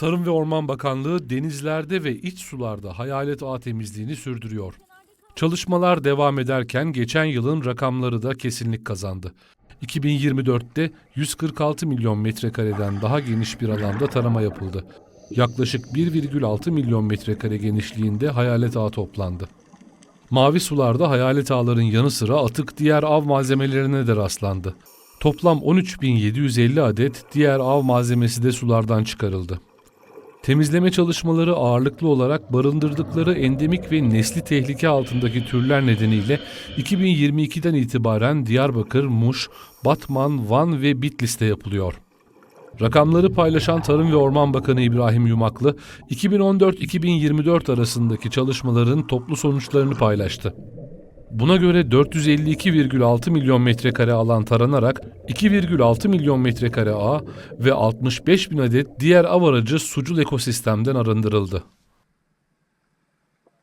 Tarım ve Orman Bakanlığı denizlerde ve iç sularda hayalet ağ temizliğini sürdürüyor. Çalışmalar devam ederken geçen yılın rakamları da kesinlik kazandı. 2024'te 146 milyon metrekareden daha geniş bir alanda tarama yapıldı. Yaklaşık 1,6 milyon metrekare genişliğinde hayalet ağ toplandı. Mavi sularda hayalet ağların yanı sıra atık diğer av malzemelerine de rastlandı. Toplam 13.750 adet diğer av malzemesi de sulardan çıkarıldı. Temizleme çalışmaları ağırlıklı olarak barındırdıkları endemik ve nesli tehlike altındaki türler nedeniyle 2022'den itibaren Diyarbakır, Muş, Batman, Van ve Bitlis'te yapılıyor. Rakamları paylaşan Tarım ve Orman Bakanı İbrahim Yumaklı, 2014-2024 arasındaki çalışmaların toplu sonuçlarını paylaştı. Buna göre 452,6 milyon metrekare alan taranarak 2,6 milyon metrekare ağ ve 65 bin adet diğer av aracı sucul ekosistemden arındırıldı.